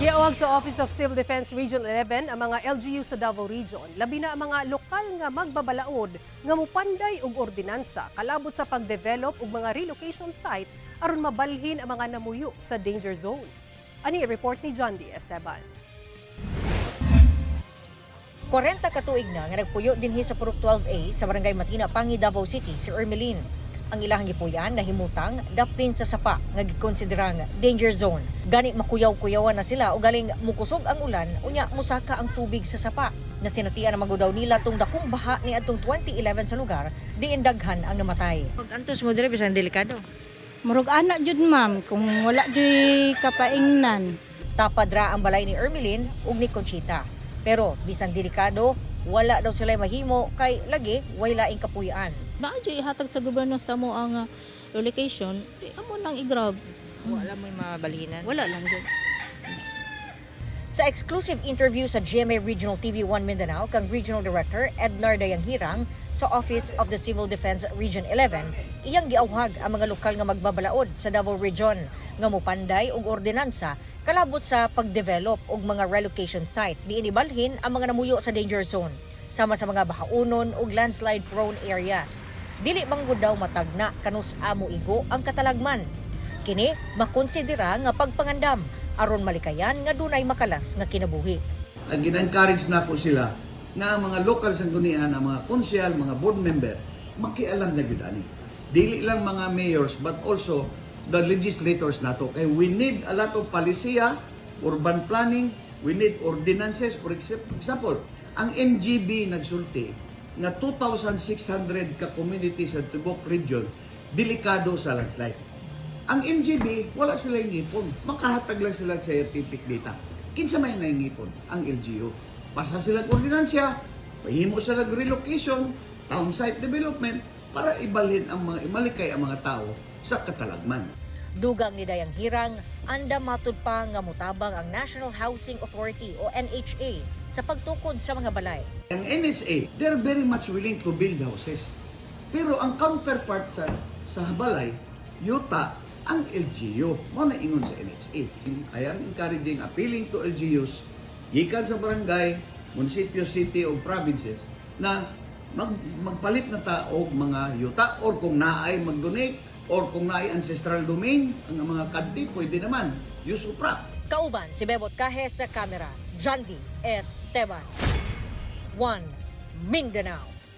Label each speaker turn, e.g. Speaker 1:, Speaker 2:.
Speaker 1: Giawag sa Office of Civil Defense Region 11 ang mga LGU sa Davao Region. Labi na ang mga lokal nga magbabalaod nga mupanday og ordinansa kalabot sa pagdevelop og mga relocation site aron mabalhin ang mga namuyo sa danger zone. Ani report ni John D. Esteban.
Speaker 2: 40 katuig na nga nagpuyo dinhi sa Purok 12A sa Barangay Matina, Pangi, Davao City si Ermeline. Ang ilang gipuyan na himutang dapin sa sapa nga gikonsiderang danger zone. Gani makuyaw-kuyawan na sila o galing mukusog ang ulan unya musaka ang tubig sa sapa. Na sinatian na magudaw nila tung dakong baha ni atong 2011 sa lugar, diin daghan ang namatay. Pag antos mo dire bisan delikado.
Speaker 3: Murag anak jud ma'am kung wala jud kapaingnan.
Speaker 2: Tapadra ang balay ni Ermeline ug ni Conchita. Pero bisan delikado, wala daw sila mahimo kay lagi way laing kapuyaan.
Speaker 4: Na dyan ihatag sa gobyerno sa mo ang uh, relocation, di amo nang i-grab.
Speaker 2: Wala mo mabalhinan.
Speaker 4: Wala lang dyan.
Speaker 2: Sa exclusive interview sa GMA Regional TV 1 Mindanao kang Regional Director Ednar Dayanghirang sa Office of the Civil Defense Region 11, iyang giawhag ang mga lokal nga magbabalaod sa Davao Region nga mopanday og ordinansa kalabot sa pagdevelop og mga relocation site di inibalhin ang mga namuyo sa danger zone sama sa mga bahaunon ug landslide prone areas. Dili manggod daw matagna kanus amo igo ang katalagman. Kini makonsidera nga pagpangandam aron malikayan nga dunay makalas nga kinabuhi.
Speaker 5: ang gina-encourage na po sila na ang mga local sanggunian, ang mga konsyal, mga board member, makialam na gud ani. Dili lang mga mayors but also the legislators nato. Kay we need a lot of palisiya, urban planning, we need ordinances. For example ang NGB nagsulti nga 2,600 ka community sa Tubok Region delikado sa landslide. Ang MGB, wala sila ngipon. Makahatag lang sila sa scientific data. Kinsa may ngipon ang LGU. Pasa sila koordinansya, pahimo sila relocation, town site development, para ibalhin ang mga imalikay ang mga tao sa katalagman.
Speaker 2: Dugang ni Dayang Hirang, anda matud pa nga mutabang ang National Housing Authority o NHA sa pagtukod sa mga balay.
Speaker 5: Ang NHA, they're very much willing to build houses. Pero ang counterpart sa sa balay, yuta ang LGU. Mo na ingon sa NHA. I am encouraging, appealing to LGUs, gikan sa barangay, munisipyo, city o provinces na mag, magpalit na ta og mga yuta or kung naay mag-donate or kung naay ancestral domain, ang mga kadti, pwede naman. Use upra.
Speaker 2: Kauban si Bebot Kahe sa kamera, John D. Esteban. 1. Mindanao.